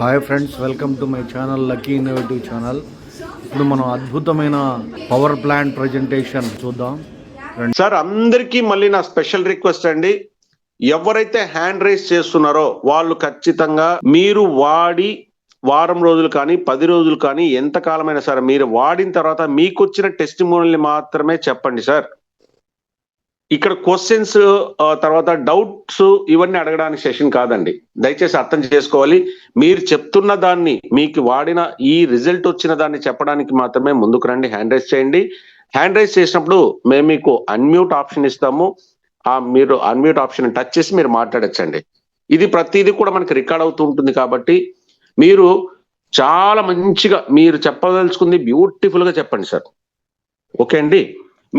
Hi friends welcome to my channel lucky innovative channel ఇప్పుడు మనం అద్భుతమైన పవర్ ప్లాంట్ ప్రజెంటేషన్ చూద్దాం. సార్ అందరికీ మళ్ళీ నా స్పెషల్ రిక్వెస్ట్ అండి. ఎవరైతే హ్యాండ్ రైస్ చేస్తున్నారో వాళ్ళు ఖచ్చితంగా మీరు వాడి వారం రోజులు కానీ పది రోజులు కానీ ఎంత కాలమైనా సరే మీరు వాడిన తర్వాత మీకు వచ్చిన టెస్ట్ మాత్రమే చెప్పండి సార్ ఇక్కడ క్వశ్చన్స్ తర్వాత డౌట్స్ ఇవన్నీ అడగడానికి సెషన్ కాదండి. దయచేసి అర్థం చేసుకోవాలి. మీరు చెప్తున్న దాన్ని మీకు వాడిన ఈ రిజల్ట్ వచ్చిన దాన్ని చెప్పడానికి మాత్రమే ముందుకు రండి హ్యాండ్ రైస్ చేయండి. హ్యాండ్ రైస్ చేసినప్పుడు మేము మీకు అన్మ్యూట్ ఆప్షన్ ఇస్తాము. ఆ మీరు అన్మ్యూట్ ఆప్షన్ టచ్ చేసి మీరు మాట్లాడచ్చండి. ఇది ప్రతిదీ కూడా మనకి రికార్డ్ అవుతూ ఉంటుంది కాబట్టి మీరు చాలా మంచిగా మీరు చెప్పదలుచుకుంది బ్యూటిఫుల్గా చెప్పండి సార్. ఓకే అండి?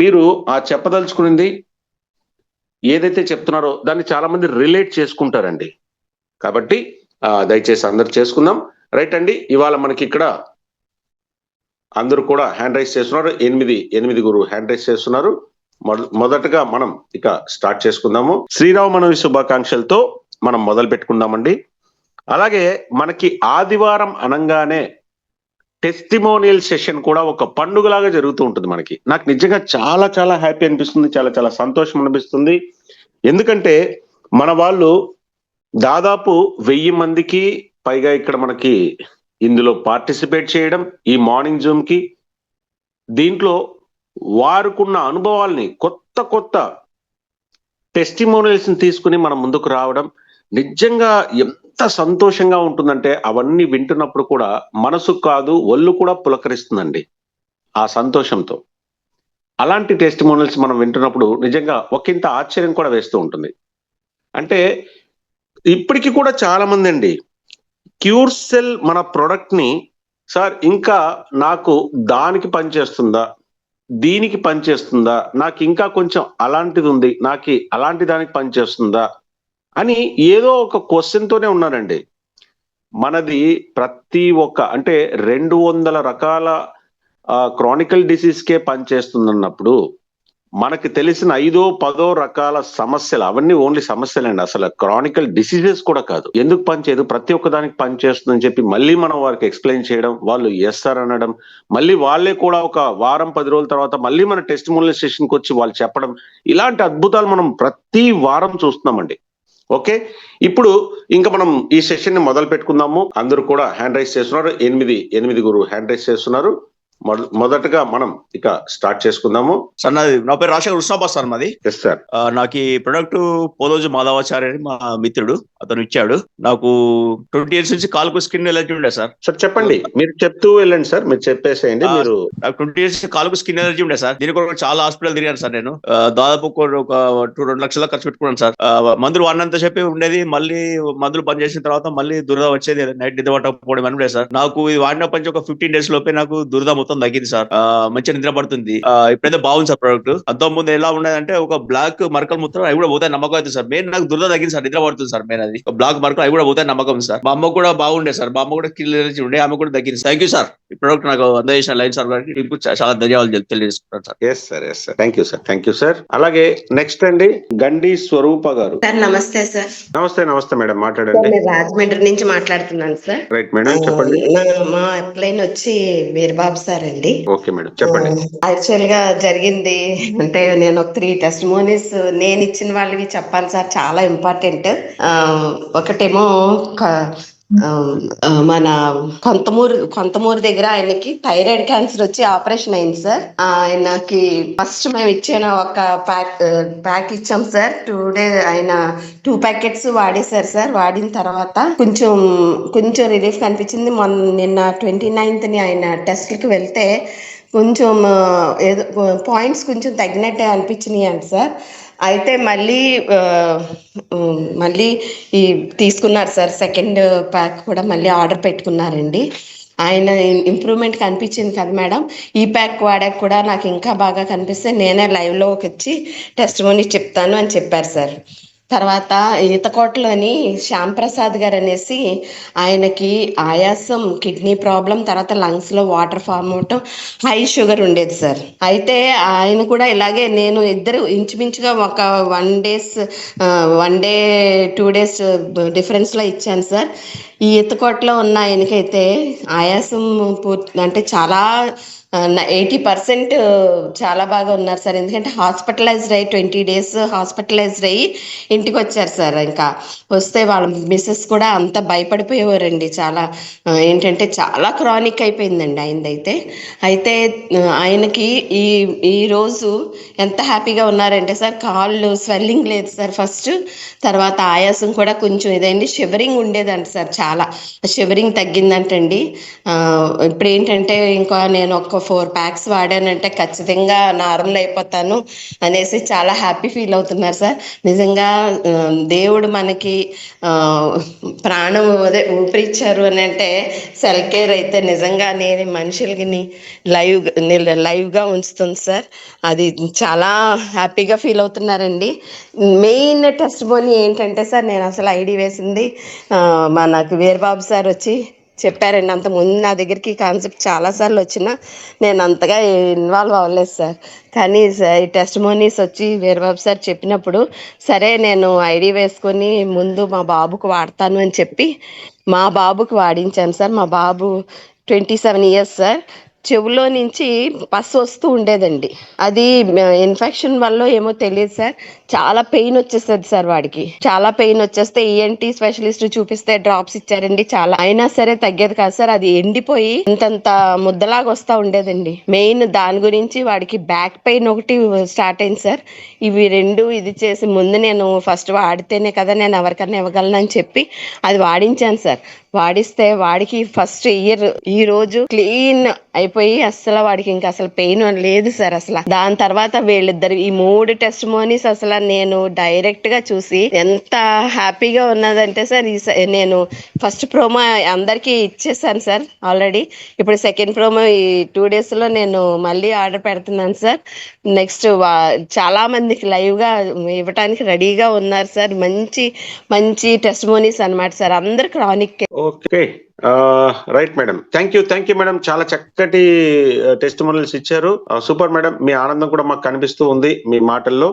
మీరు ఆ చెప్పదలుచుకున్నది ఏదైతే చెప్తున్నారో దాన్ని చాలా మంది రిలేట్ చేసుకుంటారండి. కాబట్టి దయచేసి అందరు చేసుకుందాం. రైట్ అండి ఇవాళ మనకి ఇక్కడ అందరూ కూడా హ్యాండ్ రైస్ చేస్తున్నారు. ఎనిమిది ఎనిమిదిగురు హ్యాండ్ రైస్ చేస్తున్నారు. మొద- మొదటగా మనం ఇక స్టార్ట్ చేసుకుందాము. శ్రీరామనవమి శుభాకాంక్షలతో మనం మొదలు పెట్టుకుందామండి అలాగే మనకి ఆదివారం అనంగానే టెస్టిమోనియల్ సెషన్ కూడా ఒక పండుగలాగా జరుగుతూ ఉంటుంది మనకి. నాకు నిజంగా చాలా చాలా హ్యాపీ అనిపిస్తుంది చాలా చాలా సంతోషం అనిపిస్తుంది. ఎందుకంటే మన వాళ్ళు దాదాపు వెయ్యి మందికి పైగా ఇక్కడ మనకి ఇందులో పార్టిసిపేట్ చేయడం ఈ మార్నింగ్ జూమ్కి దీంట్లో వారుకున్న అనుభవాల్ని కొత్త కొత్త టెస్టిమోనియల్స్ని తీసుకుని మనం ముందుకు రావడం నిజంగా ఎంత సంతోషంగా ఉంటుందంటే అవన్నీ వింటున్నప్పుడు కూడా మనసు కాదు ఒళ్ళు కూడా పులకరిస్తుందండి ఆ సంతోషంతో. అలాంటి టెస్టిమోనియల్స్ మనం వింటున్నప్పుడు నిజంగా ఒకంత ఆశ్చర్యం కూడా వేస్తూ ఉంటుంది. అంటే ఇప్పటికీ కూడా చాలా మంది అండి క్యూర్ సెల్ మన ప్రోడక్ట్ని సార్ ఇంకా నాకు దానికి పనిచేస్తుందా? దీనికి పనిచేస్తుందా? నాకు ఇంకా కొంచెం అలాంటిది ఉంది నాకు అలాంటి దానికి పనిచేస్తుందా? అని ఏదో ఒక క్వశ్చన్ తోనే ఉన్నారండి. మనది ప్రతి ఒక్క అంటే రెండు వందల రకాల క్రానికల్ డిసీజ్కే పనిచేస్తుందన్నప్పుడు మనకి తెలిసిన ఐదో పదో రకాల సమస్యలు అవన్నీ ఓన్లీ సమస్యలండి. అసలు క్రానికల్ డిసీజెస్ కూడా కాదు. ఎందుకు పనిచేయదు? ప్రతి ఒక్క దానికి పనిచేస్తుందని చెప్పి మళ్ళీ మనం వారికి ఎక్స్ప్లెయిన్ చేయడం వాళ్ళు ఎస్ అనడం మళ్ళీ వాళ్ళే కూడా ఒక వారం పది రోజుల తర్వాత మళ్ళీ మన టెస్ట్ స్టేషన్ వచ్చి వాళ్ళు చెప్పడం ఇలాంటి అద్భుతాలు మనం ప్రతి వారం చూస్తున్నామండి. ఓకే? ఇప్పుడు ఇంకా మనం ఈ సెషన్ని మొదలు పెట్టుకుందాము అందరూ కూడా హ్యాండ్ రైస్ చేస్తున్నారు. ఎనిమిది ఎనిమిది గురు హ్యాండ్ రైస్ చేస్తున్నారు. మొదటగా మనం ఇక స్టార్ట్ చేసుకుందాము. సార్ నాది నా పేరు రాజశేఖర్ కృష్ణాబాద్ సార్ మాది. ఎస్ సార్ నాకు ఈ ప్రొడక్ట్ పోలోజు మాధవాచార్య అని మా మిత్రుడు అతను ఇచ్చాడు. నాకు ట్వంటీ ఇయర్స్ నుంచి కాలుకు స్కిన్ ఎలర్జీ ఉండే సార్. సార్ చెప్పండి. మీరు చెప్తూ వెళ్ళండి సార్. మీరు చెప్పేసేయండి. మీరు నాకు ట్వంటీ ఇయర్స్ కాలుకు స్కిన్ ఎలర్జీ ఉండే సార్. దీని కొరకు చాలా హాస్పిటల్ తిరిగాను సార్ నేను. దాదాపు ఒక టూ రెండు లక్షల ఖర్చు పెట్టుకున్నాను సార్. మందులు వాడినంత చెప్పి ఉండేది. మళ్ళీ మందులు బంద్ చేసిన తర్వాత మళ్ళీ దురద వచ్చేది. నైట్ నిద్ర పట్టకపోవడం అని సార్. నాకు ఇది వాడినప్పటి నుంచి ఒక ఫిఫ్టీన్ డేస్ లోపే నాకు దురద మొత్తం తగ్గింది సార్. మంచిగా నిద్ర పడుతుంది ఇప్పుడైతే బాగుంది సార్ ప్రోడక్ట్ అంత ముందు ఎలా ఉండేదంటే ఒక బ్లాక్ మరకలు మొత్తం అవి కూడా పోతాయి నమ్మకం అయితే సార్. మెయిన్ నాకు దురద తగ్గింది సార్. నిద్ర పడుతుంది సార్ మెయిన్ అది. బ్లాక్ మరకలు అవి కూడా పోతాయి నమ్మకం సార్. మా అమ్మ కూడా బాగుండే సార్. మా అమ్మ కూడా కిల్ ఎనర్జీ ఉండే. ఆమె కూడా తగ్గింది. Thank you sir. ఈ ప్రోడక్ట్ నాకు అందజేసిన లైన్ సార్ గారికి చాలా ధన్యవాదాలు తెలి- తెలియజేసుకుంటాను sir. Yes sir yes sir thank you sir thank you sir అలాగే నెక్స్ట్ అండి గండి స్వరూప గారు. సార్ నమస్తే సార్. నమస్తే నమస్తే మేడం. మాట్లాడండి. నేను రాజమండ్రి నుంచి మాట్లాడుతున్నాను సార్. రైట్ మేడం చెప్పండి. మా అప్లైన్ వచ్చి వీరబాబు సార్ అండి ఓకే మేడం చెప్పండి. యాక్చువల్గా జరిగింది అంటే నేను ఒక త్రీ టెస్ట్ మోనీస్ నేను ఇచ్చిన వాళ్ళవి చెప్పాలి సార్ చాలా ఇంపార్టెంట్ ఒకటేమో మన కొంతమూరు కొంతమూరు దగ్గర ఆయనకి థైరాయిడ్ క్యాన్సర్ వచ్చి ఆపరేషన్ అయింది సార్. ఆయనకి ఫస్ట్ మేము ఇచ్చిన ఒక ప్యాక్ ప్యాక్ ఇచ్చాం సార్. టూ డే ఆయన టూ ప్యాకెట్స్ వాడేశారు సార్. వాడిన తర్వాత కొంచెం కొంచెం రిలీఫ్ కనిపించింది. మొన్న నిన్న ట్వంటీ నైన్త్ని ఆయన టెస్ట్కి వెళ్తే కొంచెం ఏదో పాయింట్స్ కొంచెం తగ్గినట్టే అనిపించినాయి అంట సార్. అయితే మళ్ళీ మళ్ళీ ఈ తీసుకున్నారు సార్. సెకండ్ ప్యాక్ కూడా మళ్ళీ ఆర్డర్ పెట్టుకున్నారండి. ఆయన ఇంప్రూవ్మెంట్ కనిపించింది కదా మేడం. ఈ ప్యాక్ వాడాక కూడా నాకు ఇంకా బాగా కనిపిస్తే నేనే లైవ్లోకి వచ్చి టెస్ట్ మనీ చెప్తాను అని చెప్పారు సార్. తర్వాత ఈతకోటలోని శ్యామ్ ప్రసాద్ గారు అనేసి ఆయనకి ఆయాసం కిడ్నీ ప్రాబ్లం తర్వాత లంగ్స్లో వాటర్ ఫామ్ అవటం హై షుగర్ ఉండేది సార్. అయితే ఆయన కూడా ఇలాగే నేను ఇద్దరు ఇంచుమించుగా ఒక one days one day two days డిఫరెన్స్లో ఇచ్చాను సార్. ఈ ఎత్తుకోటలో ఉన్న ఆయనకైతే ఆయాసం పూర్తి అంటే చాలా ఎయిటీ పర్సెంట్ చాలా బాగా ఉన్నారు సార్. ఎందుకంటే హాస్పిటలైజ్డ్ అయ్యి ట్వంటీ డేస్ హాస్పిటలైజ్డ్ అయ్యి ఇంటికి వచ్చారు సార్. ఇంకా వస్తే వాళ్ళ మిస్సెస్ కూడా అంత భయపడిపోయేవారండి చాలా. ఏంటంటే చాలా క్రానిక్ అయిపోయిందండి ఆయనదైతే. అయితే ఆయనకి ఈ ఈ రోజు ఎంత హ్యాపీగా ఉన్నారంటే సార్ కాళ్ళు స్వెల్లింగ్ లేదు సార్ ఫస్ట్. తర్వాత ఆయాసం కూడా కొంచెం ఇదైంది. షివరింగ్ ఉండేదంట సార్. చాలా షివరింగ్ తగ్గిందంటండి. ఇప్పుడు ఏంటంటే ఇంకా నేను ఒక ఫోర్ ప్యాక్స్ వాడానంటే ఖచ్చితంగా నార్మల్ అయిపోతాను అనేసి చాలా హ్యాపీ ఫీల్ అవుతున్నారు సార్. నిజంగా దేవుడు మనకి ప్రాణం అదే ఊపిరిచ్చారు అని అంటే సెల్ కేర్ అయితే నిజంగా నేను మనుషులకి లైవ్ లైవ్గా ఉంచుతుంది సార్. అది చాలా హ్యాపీగా ఫీల్ అవుతున్నారండి. మెయిన్ టెస్ట్ బోని ఏంటంటే సార్ నేను అసలు ఐడి వేసింది మనకి వీరబాబు సార్ వచ్చి చెప్పారండి. అంత ముందు నా దగ్గరికి కాన్సెప్ట్ చాలాసార్లు వచ్చినా నేను అంతగా ఇన్వాల్వ్ అవ్వలేదు సార్. కానీ ఈ టెస్ట్ మోనీస్ వచ్చి వీరబాబు సార్ చెప్పినప్పుడు సరే నేను ఐడి వేసుకొని ముందు మా బాబుకు వాడతాను అని చెప్పి మా బాబుకు వాడించాను సార్. మా బాబు ట్వంటీ సెవెన్ ఇయర్స్ సార్. చెవులో నుంచి పస్ వస్తూ ఉండేదండి. అది ఇన్ఫెక్షన్ వల్ల ఏమో తెలియదు సార్. చాలా పెయిన్ వచ్చేస్తుంది సార్ వాడికి. చాలా పెయిన్ వచ్చేస్తే ఈఎన్టీ స్పెషలిస్ట్ చూపిస్తే డ్రాప్స్ ఇచ్చారండి చాలా. అయినా సరే తగ్గేది కాదు సార్. అది ఎండిపోయి ఇంతంత ముద్దలాగా వస్తూ ఉండేదండి. మెయిన్ దాని గురించి వాడికి బ్యాక్ పెయిన్ ఒకటి స్టార్ట్ అయింది సార్. ఇవి రెండు ఇది చేసి ముందు నేను ఫస్ట్ వాడితేనే కదా నేను ఎవరికైనా ఇవ్వగలను అని చెప్పి అది వాడించాను సార్. వాడిస్తే వాడికి ఫస్ట్ ఇయర్ ఈ రోజు క్లీన్ అయిపోయి అసలు వాడికి ఇంకా అసలు పెయిన్ లేదు సార్ అసలు. దాని తర్వాత వీళ్ళిద్దరు ఈ మూడు టెస్ట్ మోనీస్ అసలు నేను డైరెక్ట్గా చూసి ఎంత హ్యాపీగా ఉన్నదంటే సార్ ఈ స- నేను ఫస్ట్ ప్రోమో అందరికీ ఇచ్చేసాను సార్ ఆల్రెడీ ఇప్పుడు సెకండ్ ప్రోమో ఈ టూ డేస్లో నేను మళ్ళీ ఆర్డర్ పెడుతున్నాను సార్. నెక్స్ట్ చాలా మందికి లైవ్గా ఇవ్వటానికి రెడీగా ఉన్నారు సార్. మంచి మంచి టెస్ట్ మోనీస్ అనమాట సార్. అందరు chronic okay right madam thank you thank you madam చాలా చక్కటి టెస్ట్ మోడల్స్ ఇచ్చారు. సూపర్ మేడం మీ ఆనందం కూడా మాకు కనిపిస్తూ ఉంది మీ మాటల్లో.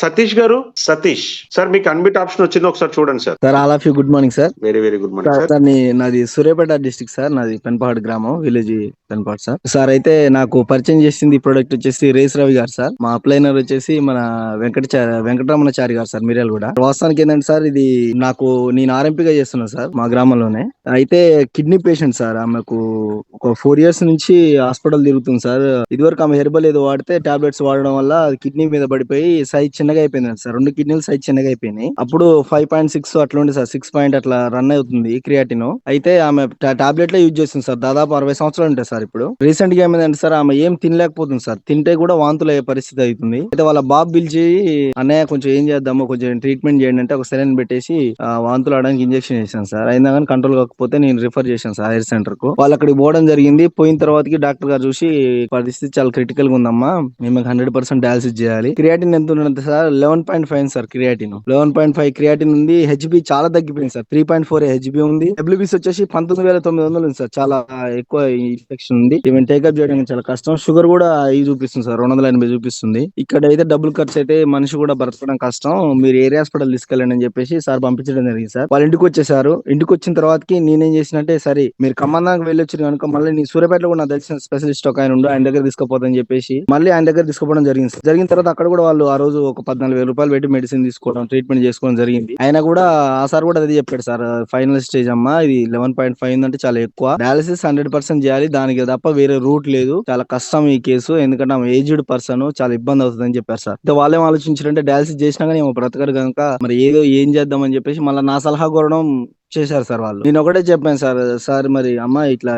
సతీష్ గారు? సతీష్. సార్ మీకు అన్బిట్ ఆప్షన్ వచ్చింది. ఒకసారి చూడండి sir sir all of you good morning sir very very good morning sir నాది సూర్యాపేట డిస్టిక్ సార్ నాది పెన్పహాడ్ గ్రామం విలేజ్ పెన్పహాడ్ సార్ సార్ అయితే నాకు పరిచయం చేసింది ప్రోడక్ట్ వచ్చేసి రేస్ రవి గారు సార్ మా అప్లైనర్ వచ్చేసి మన వెంకటచారి వెంకటరమణచారి గారు సార్ మిర్యాల కూడా. వాస్తవానికి ఏంటంటే సార్ ఇది నాకు నేను ఆర్ఎంపీగా చేస్తున్నాను సార్ మా గ్రామంలోనే. అయితే కిడ్నీ పేషెంట్ సార్. ఆమెకు ఒక ఫోర్ ఇయర్స్ నుంచి హాస్పిటల్ తిరుగుతుంది సార్. ఇదివరకు ఆమె హెర్బల్ ఏదో వాడితే టాబ్లెట్స్ వాడడం వల్ల కిడ్నీ మీద పడిపోయి సైజ్ చిన్నగా అయిపోయింది సార్. రెండు కిడ్నీలు సైజ్ చిన్నగా అయిపోయినాయి. అప్పుడు ఫైవ్ పాయింట్ సిక్స్ అట్లా ఉంది సార్. సిక్స్ పాయింట్ అట్లా రన్ అవుతుంది క్రియాటిన్. అయితే ఆమె టాబ్లెట్లే యూజ్ చేస్తుంది సార్. దాదాపు అరవై సంవత్సరాలు ఉంటాయి సార్ ఇప్పుడు. రీసెంట్గా ఏమైందంటే సార్ ఆమె ఏం తినలేకపోతుంది సార్. తింటే కూడా వాంతులు అయ్యే పరిస్థితి అవుతుంది. అయితే వాళ్ళ బాబు పిలిచి అన్నయ్య కొంచెం ఏం చేద్దాము కొంచెం ట్రీట్మెంట్ చేయండి అంటే ఒక సెలైన్ పెట్టేసి వాంతులు ఆడడానికి ఇంజెక్షన్ చేశాను సార్. అయినా కానీ కంట్రోల్ కాకపోతే నేను రిఫర్ చేశాను సార్ హైర్ సెంటర్కు వాళ్ళు అక్కడికి పోవడం జరిగింది. పోయిన తర్వాతకి డాక్టర్ గారు చూసి పరిస్థితి చాలా క్రిటికల్గా ఉందమ్మా. మేము హండ్రెడ్ పర్సెంట్ డయాలసిస్ చేయాలి. క్రియాటిన్ ఎంత ఉన్నది sir eleven point five sir creatinine eleven point five creatinine ఉంది. హెచ్బి చాలా తగ్గిపోయింది sir. Three point four HB ఉంది. డబ్ల్యూబీస్ వచ్చేసి పంతొమ్మిది వేల తొమ్మిది వందలు ఉంది సార్. చాలా ఎక్కువ ఇన్ఫెక్షన్ ఉంది. ఈవెన్ టేకప్ చేయడానికి చాలా కష్టం. షుగర్ కూడా ఇది చూపిస్తుంది సార్. రెండు వందల ఎనభై చూపిస్తుంది. ఇక్కడ అయితే డబ్బులు ఖర్చు అయితే మనిషి కూడా బ్రతకడం కష్టం. మీరు ఏరియా హాస్పిటల్ తీసుకెళ్ళండి అని చెప్పేసి సార్ పంపించడం జరిగింది సార్. వాళ్ళ ఇంటికి వచ్చేసారు. ఇంటికి వచ్చిన తర్వాతకి నేనేం చేసినంటే సరే మీరు ఖమ్మందానికి వెళ్ళొచ్చు కనుక మళ్ళీ నీ సూర్యపేటలో కూడా నాకు తెలిసిన స్పెషలిస్ట్ ఒక ఆయన ఉండు ఆయన దగ్గర తీసుకుపోదని చెప్పేసి మళ్ళీ ఆయన దగ్గర తీసుకుపోవడం జరిగింది. జరిగిన తర్వాత అక్కడ కూడా వాళ్ళు ఆ రోజు ఒక పద్నాలుగు వేల రూపాయలు పెట్టి మెడిసిన్ తీసుకోవడం ట్రీట్మెంట్ చేసుకోవడం జరిగింది. ఆయన కూడా ఆ సార్ కూడా అదే చెప్పాడు సార్ ఫైనల్ స్టేజ్ అమ్మా ఇది లెవెన్ పాయింట్ ఫైవ్ అంటే చాలా ఎక్కువ. డయాలసిస్ హండ్రెడ్ పర్సెంట్ చేయాలి దానికి తప్ప వేరే రూట్ లేదు. చాలా కష్టం ఈ కేసు ఎందుకంటే ఆమె ఏజ్డ్ పర్సన్ చాలా ఇబ్బంది అవుతుంది అని చెప్పారు సార్. అయితే ఏం ఆలోచించారంటే డయాలసిస్ చేసినా కానీ బ్రతకరు కనుక మరి ఏదో ఏం చేద్దామని చెప్పేసి మళ్ళీ నా సలహా కోరడం చేశారు సార్ వాళ్ళు. నేను ఒకటే చెప్పాను సార్ సార్ మరి అమ్మ ఇట్లా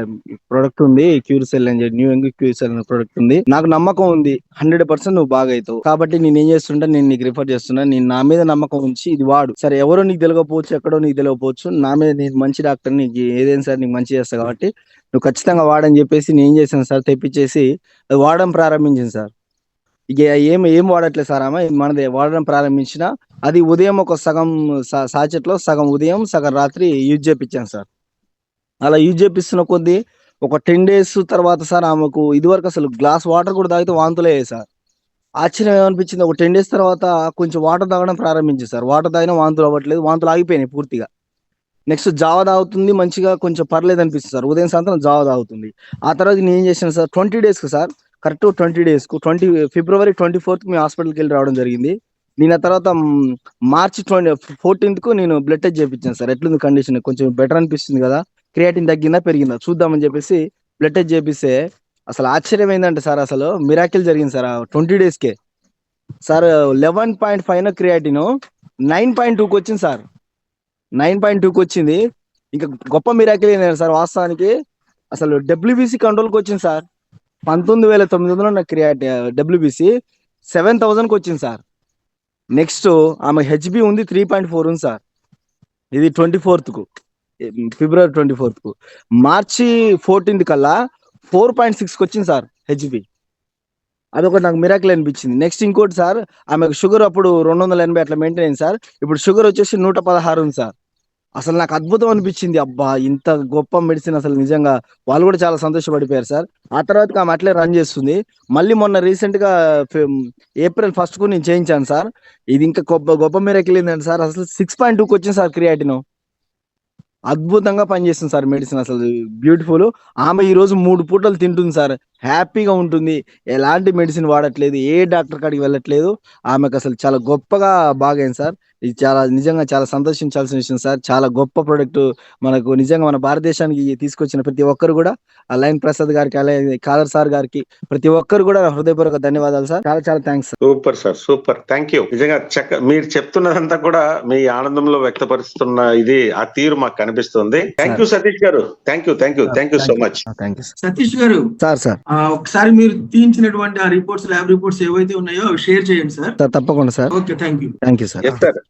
ప్రొడక్ట్ ఉంది క్యూర్ సెల్ అని చెప్పి న్యూ ఎంగ్ క్యూర్ సెల్ అనే ప్రొడక్ట్ ఉంది. నాకు నమ్మకం ఉంది హండ్రెడ్ పర్సెంట్ నువ్వు బాగా అవుతావు. కాబట్టి నేను ఏం చేస్తుంటే నేను నీకు రిఫర్ చేస్తున్నా నేను నా మీద నమ్మకం ఉంచి ఇది వాడు. సరే ఎవరో నీకు తెలియకపోవచ్చు ఎక్కడో నీకు తెలియకపోవచ్చు నా మీద నేను మంచి డాక్టర్ నీకు ఏదైనా సార్ నీకు మంచి చేస్తా కాబట్టి నువ్వు ఖచ్చితంగా వాడని చెప్పేసి నేను ఏం చేశాను సార్ తెప్పించేసి అది వాడడం ప్రారంభించింది సార్. ఇక ఏం ఏం వాడట్లేదు సార్ ఆమె మనది వాడడం ప్రారంభించిన అది ఉదయం ఒక సగం సాచెట్లో సగం ఉదయం సగం రాత్రి యూజ్ చేపించాను సార్. అలా యూజ్ చేపిస్తున్న కొద్దీ ఒక టెన్ డేస్ తర్వాత సార్ ఆమెకు ఇదివరకు అసలు గ్లాస్ వాటర్ కూడా తాగితే వాంతులే సార్. ఆశ్చర్యం ఏమనిపించింది? ఒక టెన్ డేస్ తర్వాత కొంచెం వాటర్ తాగడం ప్రారంభించింది సార్. వాటర్ తాగినా వాంతులు అవ్వట్లేదు వాంతులు ఆగిపోయినాయి పూర్తిగా. నెక్స్ట్ జావ తాగుతుంది మంచిగా కొంచెం పర్లేదు అనిపిస్తుంది సార్. ఉదయం సాయంత్రం జావ తాగుతుంది. ఆ తర్వాత నేను ఏం చేశాను సార్ ట్వంటీ డేస్కి సార్ కరెక్ట్ ట్వంటీ డేస్కు ట్వంటీ ఫిబ్రవరి ట్వంటీ ఫోర్త్ మీ హాస్పిటల్కి వెళ్ళి రావడం జరిగింది. నేను ఆ తర్వాత మార్చి ట్వంటీ ఫోర్టీన్త్కు నేను బ్లడ్ టెస్ట్ చేయించాను సార్. ఎట్లుంది కండిషన్ కొంచెం బెటర్ అనిపిస్తుంది కదా? క్రియాటిన్ తగ్గిందా పెరిగిందా? చూద్దామని చెప్పేసి బ్లడ్ టెస్ట్ చేపిస్తే అసలు ఆశ్చర్యం ఏంటంటే సార్ అసలు. మిరాకిల్ జరిగింది sir twenty డేస్కే. Sir eleven point five creatinine nine point టూకి వచ్చింది సార్. నైన్ పాయింట్ టూకి వచ్చింది. ఇంకా గొప్ప మిరాకిల్ ఏంటంటే సార్ వాస్తవానికి. అసలు డబ్ల్యూబీసీ కంట్రోల్కి వచ్చింది సార్. పంతొమ్మిది వేల తొమ్మిది వందల ఉన్న క్రియాటి డబ్ల్యూబీసీ సెవెన్ థౌజండ్కి వచ్చింది సార్. నెక్స్ట్ ఆమె హెచ్బి ఉంది త్రీ పాయింట్ ఫోర్ ఉంది సార్. ఇది ట్వంటీ ఫోర్త్కు ఫిబ్రవరి ట్వంటీ ఫోర్త్కు మార్చి ఫోర్టీన్త్ కల్లా ఫోర్ పాయింట్ సిక్స్కి వచ్చింది సార్ హెచ్బి అదొకటి నాకు మిరాకిల్ అనిపించింది. నెక్స్ట్ ఇంకోటి సార్ ఆమెకు షుగర్ అప్పుడు రెండు వందల ఎనభై అట్లా మెయింటైన్ అయింది సార్. ఇప్పుడు షుగర్ వచ్చేసి నూట పదహారు ఉంది సార్. అసలు నాకు అద్భుతం అనిపించింది. అబ్బా ఇంత గొప్ప మెడిసిన్ అసలు నిజంగా వాళ్ళు కూడా చాలా సంతోషపడిపోయారు సార్. ఆ తర్వాత ఆమె అట్లే రన్ చేస్తుంది. మళ్ళీ మొన్న రీసెంట్గా ఏప్రిల్ ఫస్ట్కు నేను చేయించాను సార్. ఇది ఇంకా గొప్ప గొప్ప మేరకు ఏంటంటే సార్ అసలు సిక్స్ పాయింట్ టూకి వచ్చింది సార్ క్రియాటిన్ అద్భుతంగా పనిచేస్తుంది సార్ మెడిసిన్ అసలు. బ్యూటిఫుల్. ఆమె ఈ రోజు మూడు పూటలు తింటుంది సార్. హ్యాపీగా ఉంటుంది. ఎలాంటి మెడిసిన్ వాడట్లేదు. ఏ డాక్టర్ కాడికి వెళ్ళట్లేదు. ఆమెకు అసలు చాలా గొప్పగా బాగైంది సార్. ఇది చాలా నిజంగా చాలా సంతోషించాల్సిన విషయం సార్. చాలా గొప్ప ప్రొడక్ట్ మనకు నిజంగా మన భారతదేశానికి తీసుకొచ్చిన ప్రతి ఒక్కరు కూడా ఆ లైన్ ప్రసాద్ గారికి అలాగే కాదర్ సార్ గారికి ప్రతి ఒక్కరు కూడా హృదయపూర్వక ధన్యవాదాలు సార్. చాలా చాలా thanks sir. Super sir super. Thank you నిజంగా చక్క మీరు చెప్తున్నదంతా కూడా మీ ఆనందంలో వ్యక్తపరుస్తున్న ఇది ఆ తీరు మాకు కనిపిస్తుంది. Thank you Satish garu. Thank you thank you thank you so much thank you Satish garu sir sir. ఆ, ఒకసారి మీరు తీయించినటువంటి ఆ రిపోర్ట్స్ ల్యాబ్ రిపోర్ట్స్ ఏవైతే ఉన్నాయో అవి షేర్ చేయండి సార్. తప్పకుండా sir. Okay thank you thank you sir.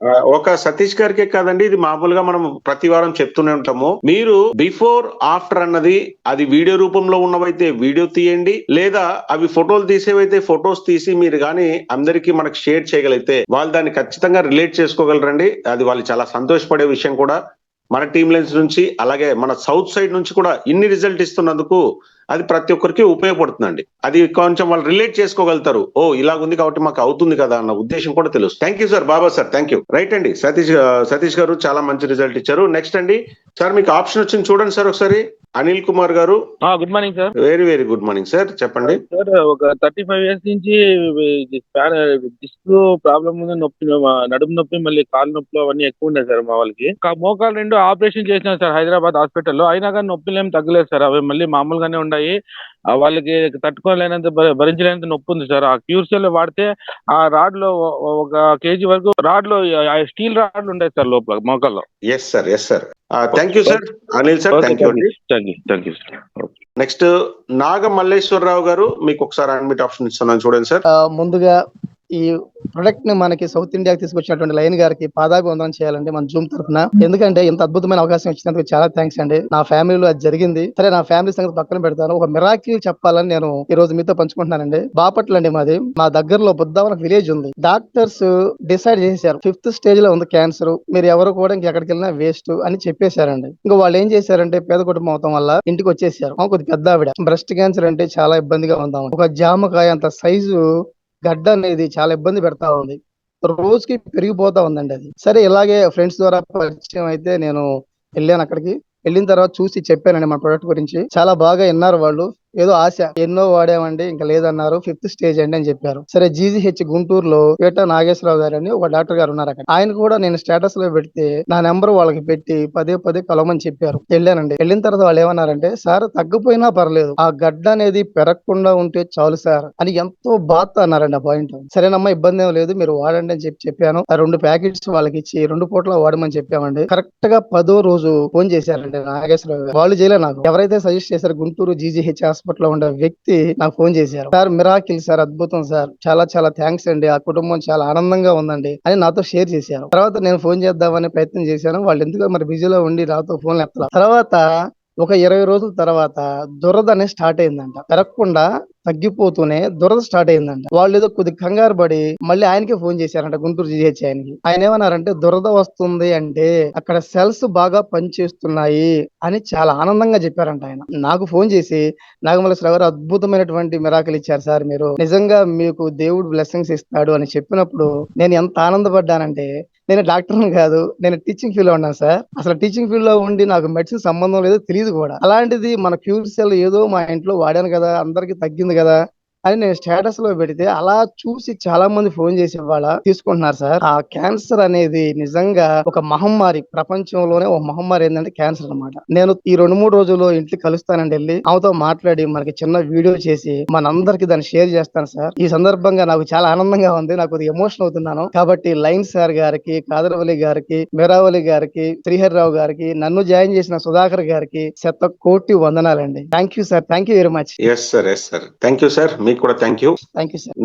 ఒక సతీష్ గారికే కాదండి ఇది మామూలుగా మనం ప్రతి వారం చెప్తూనే ఉంటాము. మీరు బిఫోర్ ఆఫ్టర్ అన్నది అది వీడియో రూపంలో ఉన్నవైతే వీడియో తీయండి లేదా అవి ఫోటోలు తీసేవైతే ఫొటోస్ తీసి మీరు కానీ అందరికీ మనకు షేర్ చేయగలిగితే వాళ్ళు దాన్ని ఖచ్చితంగా రిలేట్ చేసుకోగలరండి. అది వాళ్ళు చాలా సంతోషపడే విషయం కూడా. మన టీమ్ లైన్స్ నుంచి అలాగే మన సౌత్ సైడ్ నుంచి కూడా ఇన్ని రిజల్ట్ ఇస్తున్నందుకు అది ప్రతి ఒక్కరికి ఉపయోగపడుతుందండి. అది కొంచెం వాళ్ళు రిలేట్ చేసుకోగలుగుతారు. ఓ ఇలాగుంది కాబట్టి మాకు అవుతుంది కదా అన్న ఉద్దేశం కూడా తెలుసు. Thank you sir Baba sir thank you right అండి. సతీష్ సతీష్ గారు చాలా మంచి రిజల్ట్ ఇచ్చారు. నెక్స్ట్ అండి. సార్ మీకు ఆప్షన్ వచ్చింది చూడండి సార్ ఒకసారి. Anil Kumar garu. Good morning sir very very good morning sir చెప్పండి. సార్ ఒక థర్టీ ఫైవ్ ఇయర్స్ నుంచి డిస్క్ ప్రాబ్లం ఉంది నొప్పి నడుము నొప్పి మళ్ళీ కాలు నొప్పులు అవన్నీ ఎక్కువ ఉన్నాయి సార్ మా వాళ్ళకి. మోకాలు రెండు ఆపరేషన్ చేసిన సార్ హైదరాబాద్ హాస్పిటల్లో. అయినా కానీ నొప్పులు ఏం తగ్గలేదు సార్ అవి మళ్ళీ మామూలుగానే ఉన్నాయి ఆ వాళ్ళకి తట్టుకోలేనంత భ- భరించలేనంత నొప్పి ఉంది సార్. ఆ క్యూర్సెల్ వాడితే ఆ రాడ్లో ఒక కేజీ వరకు రాడ్లో స్టీల్ రాడ్లు ఉంటాయి సార్ లోపల మోకాల్లో. Yes sir yes sir thank you sir Anil sir thank you thank you thank you sir next Naga Malleswara Rao garu మీకు ఒకసారి అడ్మిట్ ఆప్షన్ ఇస్తున్నాను. చూడండి సార్ ఆ, ముందుగా ఈ ప్రొడక్ట్ని మనకి సౌత్ ఇండియాకి తీసుకొచ్చినటువంటి లైన్ గారికి పాదాభివందనం చేయాలండి మన జూమ్ తరఫున. ఎందుకంటే ఇంత అద్భుతమైన అవకాశం ఇచ్చినందుకు చాలా థ్యాంక్స్ అండి. నా ఫ్యామిలీలో అది జరిగింది. సరే నా ఫ్యామిలీ సంగతి పక్కన పెడతాను. ఒక మిరాకిల్ చెప్పాలని నేను ఈ రోజు మీతో పంచుకుంటున్నానండి. బాపట్ల అండి మాది. మా దగ్గరలో బుద్ధావన విలేజ్ ఉంది. డాక్టర్స్ డిసైడ్ చేశారు. ఫిఫ్త్ స్టేజ్లో ఉంది క్యాన్సర్ మీరు ఎవరు కూడా ఇంకెక్కడికి వెళ్ళినా వేస్ట్ అని చెప్పేశారండి. ఇంకా వాళ్ళు ఏం చేశారంటే పేద కుటుంబం అవటం వల్ల ఇంటికి వచ్చేసారు. కొద్ది పెద్ద ఆవిడ. బ్రెస్ట్ క్యాన్సర్ అంటే చాలా ఇబ్బందిగా ఉందాం ఒక జామకాయ అంత సైజు గడ్డ అనేది చాలా ఇబ్బంది పెడతా ఉంది. రోజుకి పెరిగిపోతా ఉందండి అది. సరే ఇలాగే ఫ్రెండ్స్ ద్వారా పరిచయం అయితే నేను వెళ్ళాను అక్కడికి. వెళ్ళిన తర్వాత చూసి చెప్పానండి మన ప్రొడక్ట్ గురించి. చాలా బాగా విన్నారు వాళ్ళు. ఏదో ఆశ. ఎన్నో వాడామండి. ఇంకా లేదన్నారు. ఫిఫ్త్ స్టేజ్ అండి అని చెప్పారు. సరే జీజీహెచ్ గుంటూరులో పేట నాగేశ్వరరావు గారు అని ఒక డాక్టర్ గారు ఉన్నారు అక్కడ ఆయన కూడా నేను స్టేటస్లో పెడితే నా నెంబర్ వాళ్ళకి పెట్టి పదే పదే కలవమని చెప్పారు. వెళ్ళానండి. వెళ్ళిన తర్వాత వాళ్ళు ఏమన్నారంటే సార్ తగ్గిపోయినా పర్లేదు. ఆ గడ్డ అనేది పెరగకుండా ఉంటే చాలు సార్ అని ఎంతో బాధ అన్నారండి ఆ పాయింట్. సరేనమ్మా ఇబ్బంది ఏం లేదు. మీరు వాడండి అని చెప్పి చెప్పాను. ఆ రెండు ప్యాకెట్స్ వాళ్ళకి ఇచ్చి రెండు పూట్ల వాడమని చెప్పామండి. కరెక్ట్గా పదో రోజు ఫోన్ చేశారండి నాగేశ్వరరావు వాళ్ళు చేయలే నాకు. ఎవరైతే సజెస్ట్ చేశారు గుంటూరు జీజీహెచ్ హాస్పిటల్ ఉండే వ్యక్తి నాకు ఫోన్ చేశారు. సార్ మిరాకిల్ సార్ అద్భుతం సార్. చాలా చాలా థ్యాంక్స్ అండి. ఆ కుటుంబం చాలా ఆనందంగా ఉందండి అని నాతో షేర్ చేశారు. తర్వాత నేను ఫోన్ చేద్దామని ప్రయత్నం చేశాను. వాళ్ళు ఎందుకో మరి బిజీలో ఉండి నాతో ఫోన్ ఎత్తారు తర్వాత ఒక ఇరవై రోజుల తర్వాత దురద అనేది స్టార్ట్ అయిందంట. పెరగకుండా తగ్గిపోతూనే దురద స్టార్ట్ అయిందంట. వాళ్ళు ఏదో కొద్ది కంగారు పడి మళ్ళీ ఆయనకే ఫోన్ చేశారంట గుంటూరు జిహెచ్ ఆయనకి. ఆయన ఏమన్నారంటే దురద వస్తుంది అంటే అక్కడ సెల్స్ బాగా పనిచేస్తున్నాయి అని చాలా ఆనందంగా చెప్పారంట ఆయన. నాకు ఫోన్ చేసి నాగమల్లేశ్వర గారు అద్భుతమైనటువంటి మిరాకిల్ ఇచ్చారు సార్ మీరు. నిజంగా మీకు దేవుడు బ్లెస్సింగ్స్ ఇస్తాడు అని చెప్పినప్పుడు నేను ఎంత ఆనందపడ్డానంటే నేను డాక్టర్ని కాదు నేను టీచింగ్ ఫీల్డ్లో ఉన్నాను సార్. అసలు టీచింగ్ ఫీల్డ్లో ఉండి నాకు మెడిసిన్ సంబంధం లేదో తెలియదు కూడా. అలాంటిది మన క్యూర్ సెల్ ఏదో మా ఇంట్లో వాడాను కదా అందరికి తగ్గింది కదా అని నేను స్టేటస్లో పెడితే అలా చూసి చాలా మంది ఫోన్ చేసి ఇవాళ తీసుకుంటున్నారు సార్. ఆ క్యాన్సర్ అనేది నిజంగా ఒక మహమ్మారి ప్రపంచంలోనే ఒక మహమ్మారి ఏంటంటే క్యాన్సర్ అన్నమాట. నేను ఈ రెండు మూడు రోజుల్లో ఇంటికి కలుస్తానండి వెళ్ళి ఆమెతో మాట్లాడి మనకి చిన్న వీడియో చేసి మనందరికి దాన్ని షేర్ చేస్తాను సార్. ఈ సందర్భంగా నాకు చాలా ఆనందంగా ఉంది నాకు ఎమోషన్ అవుతున్నాను. కాబట్టి లైన్ సార్ గారికి కాదరవల్లి గారికి మీరావళి గారికి శ్రీహరిరావు గారికి నన్ను జాయిన్ చేసిన సుధాకర్ గారికి శత కోటి వందనాలండి. Thank you sir thank you very much yes sir yes sir thank you sir మీకు కూడా థ్యాంక్ యూ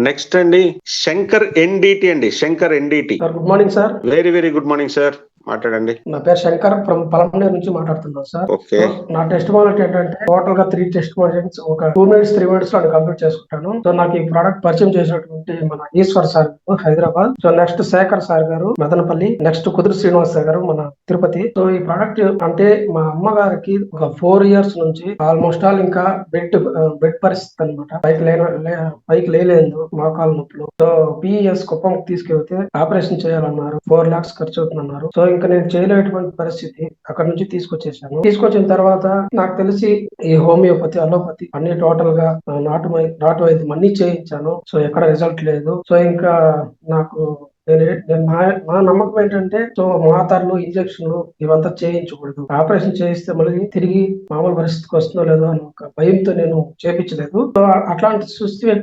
నెక్స్ట్ అండి శంకర్ ఎన్డిటి అండి Shankar NDT. Sir good morning sir very very good morning sir మాట్లాడండి. నా పేరు శంకర్ ఫ్రమ్ పలమనేరు నుంచి మాట్లాడుతున్నాను సార్ ఓకే నా టెస్ట్ మానిట్ ఏంటంటే టోటల్గా త్రీ టెస్ట్ మానిట్స్ ఒక టూ మినిట్స్ త్రీ మినిట్స్లో కంప్లీట్ చేసుకుంటాను. సో నాకు ఈ ప్రోడక్ట్ పరిచయం చేసినటువంటి మన Eshwar sir garu Hyderabad. So next Shekhar sir garu Madanapalle. Next కుదురు శ్రీనివాస్ సార్ గారు మన తిరుపతి. సో ఈ ప్రోడక్ట్ అంటే మా అమ్మగారికి ఒక ఫోర్ ఇయర్స్ నుంచి ఆల్మోస్ట్ ఆల్ ఇంకా బెడ్ బెడ్ పరిస్థితి అనమాట పైకి లేన లే- పైకి లేలేదు మోకాలు నొప్పులు. సో పిఎస్ కుప్పం తీసుకెళ్తే ఆపరేషన్ చేయాలన్నారు. ఫోర్ లాక్స్ ఖర్చు అవుతుందన్నారు. సో ఇంకా నేను చేయలేటువంటి పరిస్థితి అక్కడ నుంచి తీసుకొచ్చేసాను. తీసుకొచ్చిన తర్వాత నాకు తెలిసి ఈ హోమియోపతి అలోపతి అన్ని టోటల్గా నాటు వై- నాటు వైద్యం అన్ని చేయించాను. సో ఎక్కడ రిజల్ట్ లేదు. సో ఇంకా నాకు నేను మా నమ్మకం ఏంటంటే సో మోతార్లు ఇంజక్షన్లు ఇవంతా చేయించకూడదు. ఆపరేషన్ చేయిస్తే మళ్ళీ తిరిగి మామూలు పరిస్థితికి వస్తుందో లేదో అని ఒక భయంతో నేను చేపించలేదు. సో అట్లాంటి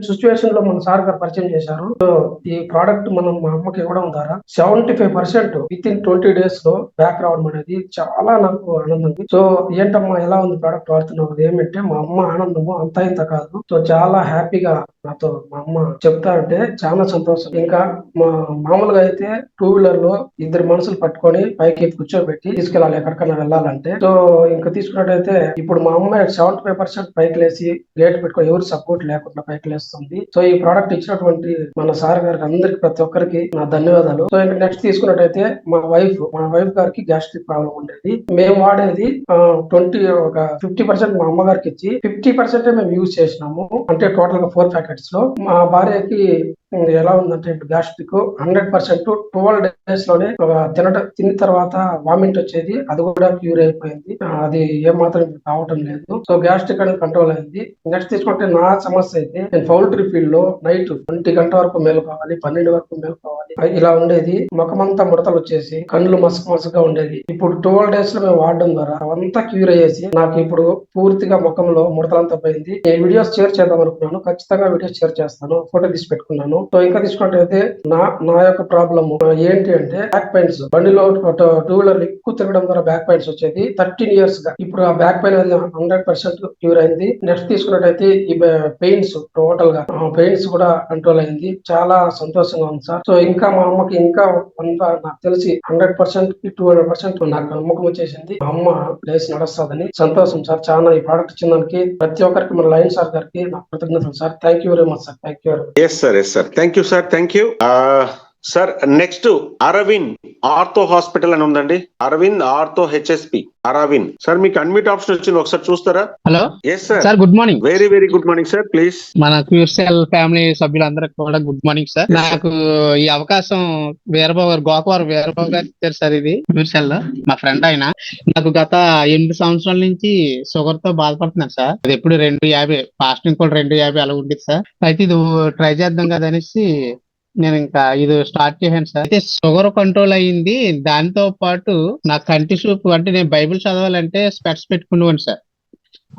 సిచ్యువేషన్లో మన సార్ గారు పరిచయం చేశారు. సో ఈ ప్రోడక్ట్ మనం మా అమ్మకి ఇవ్వడం ద్వారా seventy five percent with in twenty డేస్లో బ్యాక్ రావడం అనేది చాలా నాకు ఆనందం. సో ఏంటమ్మా ఎలా ఉంది ప్రోడక్ట్ వాడుతున్నావు? ఏమంటే మా అమ్మ ఆనందము అంతా ఇంత కాదు. సో చాలా హ్యాపీగా నాతో మా అమ్మ చెప్తా అంటే చాలా సంతోషం. ఇంకా మా మామూలుగా అయితే టూ వీలర్లో ఇద్దరు మనుషులు పట్టుకొని పైకి కూర్చోబెట్టి తీసుకెళ్ళాలి ఎక్కడికైనా వెళ్ళాలంటే. సో ఇంకా తీసుకున్నట్టయితే ఇప్పుడు మా అమ్మ సెవెంటీ ఫైవ్ పర్సెంట్ పైకి లేసి గేట్ పెట్టుకొని ఎవరు సపోర్ట్ లేకుండా పైకి లేస్తుంది. సో ఈ ప్రోడక్ట్ ఇచ్చినటువంటి మన సార్ గారికి అందరికి ప్రతి ఒక్కరికి నా ధన్యవాదాలు. సో ఇంకా నెక్స్ట్ తీసుకున్నట్టయితే మా వైఫ్ మా వైఫ్ గారికి గ్యాస్ట్రిక్ ప్రాబ్లం ఉండేది. మేము వాడేది ట్వంటీ ఒక ఫిఫ్టీ పర్సెంట్ మా అమ్మగారికి ఇచ్చి ఫిఫ్టీ పర్సెంట్ మేము యూజ్ చేసినాము. అంటే టోటల్గా ఫోర్ ప్యాకెట్స్లో. మా భార్యకి ఎలా ఉందంటే గ్యాస్ట్రిక్ హండ్రెడ్ పర్సెంట్ ట్వెల్వ్ డేస్లోనే ఒక తినట తిన్న తర్వాత వామిట్ వచ్చేది. అది కూడా క్యూర్ అయిపోయింది. అది ఏ మాత్రం కావటం లేదు. సో గ్యాస్ట్రిక్ అనేది కంట్రోల్ అయింది. నెక్స్ట్ తీసుకుంటే నా సమస్య అయితే నేను పౌల్ట్రీ ఫీల్డ్లో నైట్ ఒంటి గంట వరకు మేలుకోవాలి పన్నెండు వరకు మేలుకోవాలి కావాలి. ఇలా ఉండేది. ముఖమంతా ముడతలు వచ్చేసి కళ్ళు మసక మసకగా ఉండేది. ఇప్పుడు ట్వెల్వ్ డేస్లో మేము వాడడం ద్వారా అవంతా క్యూర్ అయ్యేసి నాకు ఇప్పుడు పూర్తిగా ముఖంలో ముడతలంతా పోయింది. నేను వీడియోస్ షేర్ చేద్దాం అనుకున్నాను. ఖచ్చితంగా వీడియోస్ షేర్ చేస్తాను. ఫోటో తీసి పెట్టుకున్నాను. సో ఇంకా తీసుకున్నట్టయితే నా నా యొక్క ప్రాబ్లమ్ ఏంటి అంటే బ్యాక్ పెయిన్స్ బండిలో టూ వీలర్ ఎక్కువ తిరగడం ద్వారా బ్యాక్ పెయిన్స్ వచ్చేది. థర్టీన్ ఇయర్స్గా. ఇప్పుడు ఆ బ్యాక్ పెయిన్ అనేది హండ్రెడ్ పర్సెంట్ క్యూర్ అయింది. నెక్స్ట్ తీసుకున్నట్టయితే ఈ పెయిన్స్ టోటల్గా. పెయిన్స్ కూడా కంట్రోల్ అయింది. చాలా సంతోషంగా ఉంది సార్. సో ఇంకా మా అమ్మకి ఇంకా కొంత నాకు తెలిసి హండ్రెడ్ పర్సెంట్కి టూ హండ్రెడ్ పర్సెంట్ నాకు నమ్మకం వచ్చేసింది. మా అమ్మ ప్లేస్ నడుస్తుందని సంతోషం సార్. చాలా ఈ ప్రోడక్ట్ ఇచ్చిన దానికి ప్రతి ఒక్కరికి మన లైన్ సార్ గారికి నా కృతజ్ఞతలు sir. Thank you very much sir thank you yes sir yes sir thank you sir thank you sir next Aravind ortho hospital అని ఉందండి. Aravind ortho HSP Aravind sir మీకు అన్మిట్ ఆప్షన్ వచ్చింది. ఒకసారి చూస్తారా? Hello yes sir sir good morning very very good morning sir please మన Curecell family సభ్యులందరికీ కూడా good morning sir నాకు ఈ అవకాశం వీరబాబు గారు గోకవారు వీరబాబు గారు ఇచ్చారు సార్ ఇది. క్యూర్సెల్లో. మా ఫ్రెండ్ ఆయన. నాకు గత ఎనిమిది సంవత్సరాల నుంచి షుగర్తో బాధపడుతున్నాను సార్ అది ఎప్పుడు రెండు యాభై ఫాస్టింగ్ కూడా రెండు యాభై అలా ఉండేది సార్ అయితే ఇది ట్రై చేద్దాం కదా అనేసి నేను ఇంకా ఇది స్టార్ట్ చేశాను సార్. అయితే షుగర్ కంట్రోల్ అయ్యింది. దాంతో పాటు నా కంటి చూపు అంటే నేను బైబిల్ చదవాలంటే స్పెట్స్ పెట్టుకుంటున్నాను సార్.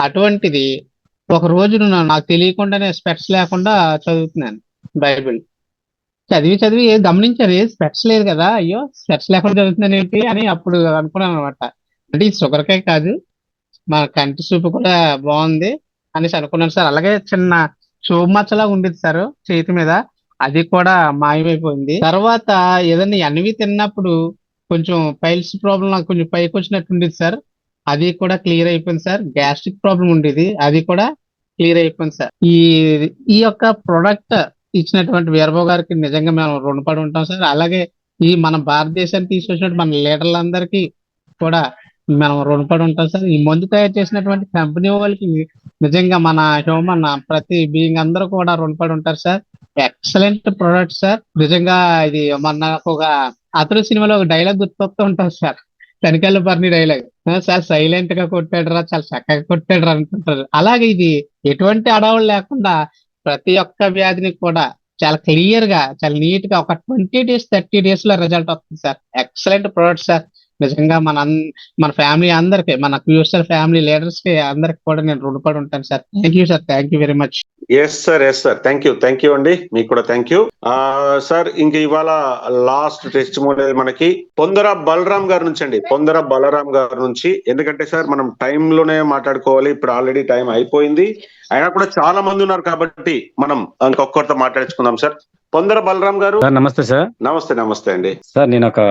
అటువంటిది ఒక రోజు నాకు తెలియకుండానే స్పెట్స్ లేకుండా చదువుతున్నాను బైబిల్. చదివి చదివి ఏ గమనించారు? ఏ స్పెట్స్ లేదు కదా. అయ్యో స్పెట్స్ లేకుండా చదువుతున్నాను ఏంటి అని అప్పుడు అనుకున్నాను అనమాట అంటే ఇది షుగర్కే కాదు. మా కంటి చూపు కూడా బాగుంది అనేసి అనుకున్నాను సార్. అలాగే చిన్న చూపు మచ్చలా ఉండేది సార్ చేతి మీద. అది కూడా మాయమైపోయింది. తర్వాత ఏదైనా ఎన్వి తిన్నప్పుడు కొంచెం పైల్స్ ప్రాబ్లం నాకు కొంచెం పైకి వచ్చినట్టుండేది సార్. అది కూడా క్లియర్ అయిపోయింది సార్. గ్యాస్ట్రిక్ ప్రాబ్లం ఉండేది. అది కూడా క్లియర్ అయిపోయింది సార్. ఈ ఈ యొక్క ప్రొడక్ట్ ఇచ్చినటువంటి వీరబాబు గారికి నిజంగా మేము రుణపడి ఉంటాం సార్. అలాగే ఈ మన భారతదేశాన్ని తీసుకొచ్చినట్టు మన లీడర్లందరికీ కూడా మనం రుణపడి ఉంటాం సార్. ఈ మందు తయారు చేసినటువంటి కంపెనీ వాళ్ళకి నిజంగా మన హ్యూమన్ ప్రతి బీయింగ్ అందరూ కూడా రుణపడి ఉంటారు సార్. ఎక్సలెంట్ ప్రొడక్ట్ సార్ నిజంగా ఇది మన ఒక అతను సినిమాలో ఒక డైలాగ్ గుర్తొస్తూ ఉంటుంది sir Tanikella Bharani dialogue sir సైలెంట్గా కొట్టాడు రా చాలా చక్కగా కొట్టాడురా అనుకుంటారు. అలాగే ఇది ఎటువంటి అడవులు లేకుండా ప్రతి ఒక్క వ్యాధిని కూడా చాలా క్లియర్గా చాలా నీట్గా ఒక ట్వంటీ డేస్ థర్టీ డేస్లో రిజల్ట్ వస్తుంది సార్ ఎక్సలెంట్ ప్రొడక్ట్ సార్ నిజంగా మన మన ఫ్యామిలీ అందరికి మన క్యూఎస్ఆర్ ఫ్యామిలీ లీడర్స్కి అందరికి కూడా నేను రుణపడి ఉంటాను sir. Thank you sir thank you very much. Yes sir yes sir thank you thank you అండి. మీకు కూడా థ్యాంక్ యూ సార్ ఇంక ఇవాళ లాస్ట్ టెస్ట్ మోడల్ మనకి పొందర బలరాం గారి నుంచి అండి. పొందర బలరాం గారి నుంచి. ఎందుకంటే సార్ మనం time లోనే మాట్లాడుకోవాలి. ఇప్పుడు ఆల్రెడీ టైం అయిపోయింది. అయినా కూడా చాలా మంది ఉన్నారు కాబట్టి మనం ఇంకొకరితో మాట్లాడించుకుందాం సార్. పొందర బలరాం గారు. నమస్తే సార్. నమస్తే నమస్తే అండి. సార్ నేను ఒక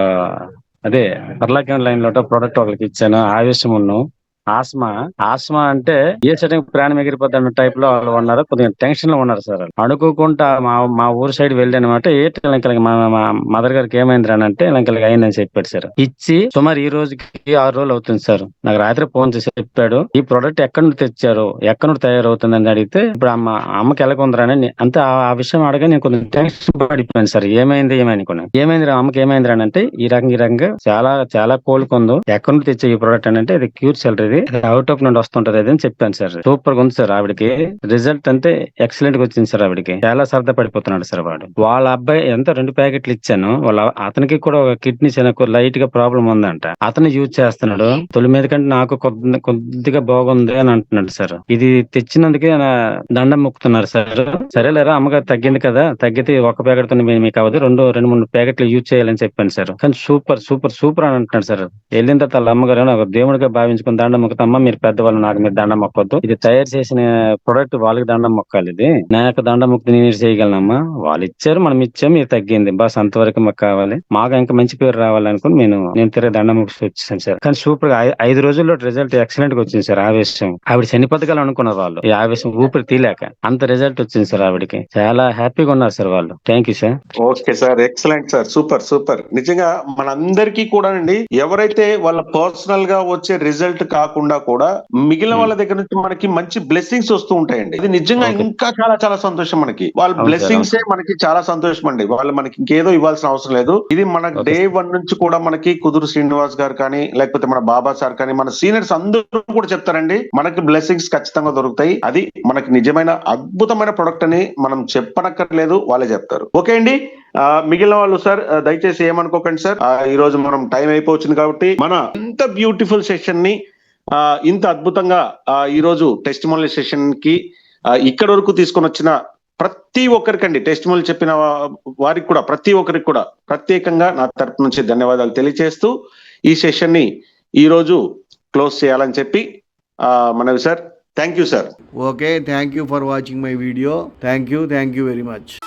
అదే పర్లాక్యం లైన్లో ప్రోడక్ట్ వాళ్ళకి ఇచ్చాను ఆవేశం ఉన్నాం. ఆస్మా ఆస్మా అంటే ఏ సెటింగ్ ప్రాణం ఎగిరిపోద్ది అన్న టైప్లో వాళ్ళు ఉన్నారు. కొద్దిగా టెన్షన్లో ఉన్నారు సార్ అనుకోకుండా మా మా ఊరు సైడ్ వెళ్ళానమాట. ఏ లంకలకి మా మదర్ గారికి ఏమైంది అని అంటే లంకలకి అయిందని చెప్పాడు సార్. ఇచ్చి సుమారు ఈ రోజుకి ఆరు రోజులు అవుతుంది సార్. నాకు రాత్రి ఫోన్ చేసి చెప్పాడు. ఈ ప్రోడక్ట్ ఎక్కడి నుండి తెచ్చారు? ఎక్కడి నుండి తయారవుతుందని అడిగితే ఇప్పుడు అమ్మ అమ్మకి ఎలాగొందరని అని అంతే ఆ విషయం అడగా నేను కొంచెం టెన్షన్ పడిపోయాను సార్. ఏమైంది ఏమైంది కొన్ని ఏమైంది రా అమ్మకి ఏమైంది అని అంటే ఈ రకంగా ఈ రకంగా చాలా చాలా కోలుకుందో. ఎక్కడి నుండి తెచ్చే ఈ ప్రోడక్ట్ అని అంటే ఇది క్యూర్ సెల్ ఇది అవుట్ ఆఫ్ నుండి వస్తుంటది అది అని చెప్పాను సార్. సూపర్గా ఉంది సార్ ఆవిడకి. రిజల్ట్ అంటే ఎక్సలెంట్గా వచ్చింది సార్ ఆవిడకి. చాలా సరదా పడిపోతున్నాడు సార్ వాడు. వాళ్ళ అబ్బాయి ఎంత రెండు ప్యాకెట్లు ఇచ్చాను. వాళ్ళ అతనికి కూడా ఒక కిడ్నీ లైట్గా ప్రాబ్లం ఉందంట. అతను యూజ్ చేస్తున్నాడు. తొలి మీద కంటే నాకు కొద్ది- కొద్దిగా బాగుంది అని అంటున్నాడు సార్. ఇది తెచ్చినందుకే నా దండం మొక్కుతున్నారు సార్. సరేలేరా అమ్మగారు తగ్గింది కదా. తగ్గితే ఒక ప్యాకెట్తో మీకు అవ్వదు. రెండు రెండు మూడు ప్యాకెట్లు యూజ్ చేయాలని చెప్పాను సార్. కానీ సూపర్ సూపర్ సూపర్ అని అంటున్నాడు సార్. వెళ్ళిన తర్వాత వాళ్ళ అమ్మగారు దేవుడిగా భావించుకుని దండం మొక్కుతామ్మా మీరు పెద్దవాళ్ళు నాకు మీరు దండం మొక్కొద్దు. ఇది తయారు చేసిన ప్రొడక్ట్ వాళ్ళకి దండం మొక్కాలి ఇది. నాకు దండం మొక్కి నేను చేయగలనమ్మా? వాళ్ళు ఇచ్చారు మనం ఇచ్చాము మీరు తగ్గింది. బస్ అంతవరకు మాకు కావాలి. మాకు ఇంకా మంచి పేరు రావాలనుకుని నేను నేను తిరిగి దండం మొక్కి వచ్చేసాను సార్. కానీ సూపర్గా ఐదు రోజుల్లో రిజల్ట్ ఎక్సలెంట్గా వచ్చింది సార్ ఆవేశం. ఆవిడ చనిపోతగాలు అనుకున్నారు వాళ్ళు. ఈ ఆవేశం ఊపిరి తీలేక అంత రిజల్ట్ వచ్చింది సార్ ఆవిడకి. చాలా హ్యాపీగా ఉన్నారు సార్ వాళ్ళు. Thank you sir okay sir excellent sir. Super super. నిజంగా మనందరికీ కూడా అండి ఎవరైతే వాళ్ళ పర్సనల్గా వచ్చే రిజల్ట్ కాకుండా కూడా మిగిలిన వాళ్ళ దగ్గర నుంచి మనకి మంచి బ్లెస్సింగ్స్ వస్తూ ఉంటాయండి. ఇది నిజంగా. ఇంకా చాలా చాలా సంతోషం మనకి. వాళ్ళ బ్లెస్సింగ్స్ మనకి చాలా సంతోషం అండి. వాళ్ళు మనకి ఇంకేదో ఇవ్వాల్సిన అవసరం లేదు. ఇది మన. డే వన్ నుంచి కూడా మనకి కుదురు శ్రీనివాస్ గారు కానీ లేకపోతే మన బాబా సార్ కానీ మన సీనియర్స్ అందరూ కూడా చెప్తారండి. మనకి బ్లెస్సింగ్స్ ఖచ్చితంగా దొరుకుతాయి. అది మనకి నిజమైన అద్భుతమైన ప్రొడక్ట్ అని మనం చెప్పనక్కర్లేదు. వాళ్ళే చెప్తారు. ఓకే అండి. మిగిలిన వాళ్ళు సార్ దయచేసి ఏమనుకోకండి సార్. ఈ రోజు మనం టైం అయిపోవచ్చింది కాబట్టి మన ఇంత బ్యూటిఫుల్ సెషన్ని ఇంత అద్భుతంగా ఈరోజు ఈ టెస్ట్ సెషన్కి ఇక్కడ వరకు తీసుకొని వచ్చిన ప్రతి ఒక్కరికండి టెస్ట్ చెప్పిన వారికి కూడా ప్రతి ఒక్కరికి కూడా ప్రత్యేకంగా నా తరపు నుంచి ధన్యవాదాలు తెలియజేస్తూ ఈ సెషన్ని ఈరోజు క్లోజ్ చేయాలని చెప్పి మనవి sir. Thank you sir okay thank you for watching my video thank you thank you very much